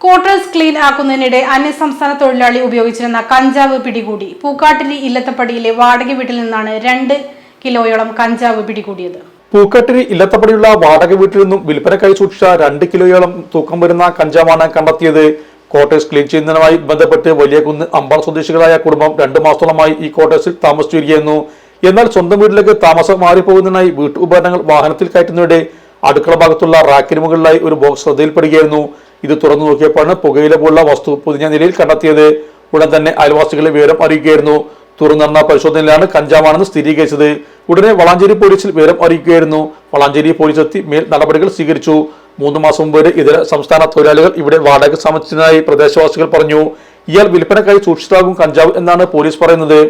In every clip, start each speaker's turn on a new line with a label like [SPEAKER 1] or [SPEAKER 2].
[SPEAKER 1] Quarters clean ആക്കുന്നതിനിടെ അന്യസംസ്ഥാന തൊഴിലാളി ഉപയോഗിച്ചിരുന്ന കഞ്ചാവ് പിടികൂടി. പൂക്കാട്ടിരി ഇല്ലത്തപ്പടിയിലെ വാടക വീട്ടിൽ നിന്നാണ് രണ്ട് കിലോയോളം കഞ്ചാവ് പിടികൂടിയത്.
[SPEAKER 2] പൂക്കട്ടിരി ഇല്ലത്തപ്പടിയുള്ള വാടക വീട്ടിൽ നിന്നും വിൽപ്പനക്കായി സൂക്ഷിച്ച രണ്ട് കിലോയോളം തൂക്കം വരുന്ന കഞ്ചാവാണ് കണ്ടെത്തിയത്. ക്വാർട്ടേഴ്സ് ക്ലീൻ ചെയ്യുന്നതിനുമായി ബന്ധപ്പെട്ട് വലിയകുന്ന് അമ്പാൾ സ്വദേശികളായ കുടുംബം രണ്ടു മാസത്തോളമായി ഈ ക്വാർട്ടേഴ്സിൽ താമസിച്ചു വരികയായിരുന്നു എന്നാൽ സ്വന്തം വീട്ടിലേക്ക് താമസം മാറിപ്പോകുന്നതിനായി വീട്ടുപകരണങ്ങൾ വാഹനത്തിൽ കയറ്റുന്നതിനിടെ അടുക്കള ഭാഗത്തുള്ള റാക്കിന് മുകളിലായി ഒരു ബോക്സ് ശ്രദ്ധയിൽപ്പെടുകയായിരുന്നു. ഇത് തുറന്നു നോക്കിയപ്പോഴാണ് പുകയില പോലുള്ള വസ്തു പൊതിഞ്ഞ നിലയിൽ കണ്ടെത്തിയത്. ഉടൻ തന്നെ അയൽവാസികളെ വിവരം അറിയിക്കുകയായിരുന്നു. തുറന്നു നടന്ന പരിശോധനയിലാണ് കഞ്ചാവാണെന്ന് സ്ഥിരീകരിച്ചത്. ഉടനെ വളാഞ്ചേരി പോലീസിൽ വിവരം അറിയിക്കുകയായിരുന്നു. വളാഞ്ചേരി പോലീസ് എത്തി മേൽ നടപടികൾ സ്വീകരിച്ചു. മൂന്ന് മാസം മുമ്പ് ഇതര സംസ്ഥാന തൊഴിലാളികൾ ഇവിടെ വാടക താമസിച്ചതായി പ്രദേശവാസികൾ പറഞ്ഞു ഇയാൾ വിൽപ്പനക്കായി സൂക്ഷിച്ചതാകും കഞ്ചാവ് എന്നാണ് പോലീസ് പറയുന്നത്.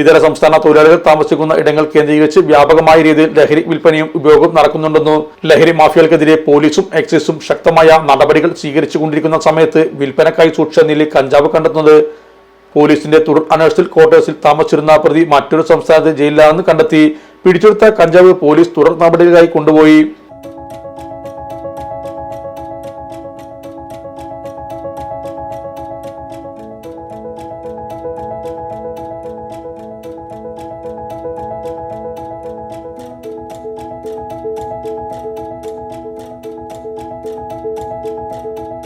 [SPEAKER 2] ഇതര സംസ്ഥാന തൊഴിലാളികൾ താമസിക്കുന്ന ഇടങ്ങൾ കേന്ദ്രീകരിച്ച് വ്യാപകമായ രീതിയിൽ ലഹരി വിൽപ്പനയും ഉപയോഗവും നടക്കുന്നുണ്ടെന്നും ലഹരി മാഫിയകൾക്കെതിരെ പോലീസും എക്സൈസും ശക്തമായ നടപടികൾ സ്വീകരിച്ചുകൊണ്ടിരിക്കുന്ന സമയത്ത് വിൽപ്പനക്കായി സൂക്ഷിച്ച നിലയിൽ കഞ്ചാവ് കണ്ടെത്തുന്നത്. പോലീസിന്റെ തുടർ അന്വേഷണത്തിൽ ക്വാർട്ടേഴ്സിൽ താമസിച്ചിരുന്ന പ്രതി മറ്റൊരു സംസ്ഥാനത്ത് ജയിലിലാണെന്ന് കണ്ടെത്തി. പിടിച്ചെടുത്ത കഞ്ചാവ് പോലീസ് തുടർ നടപടികളായി കൊണ്ടുപോയി.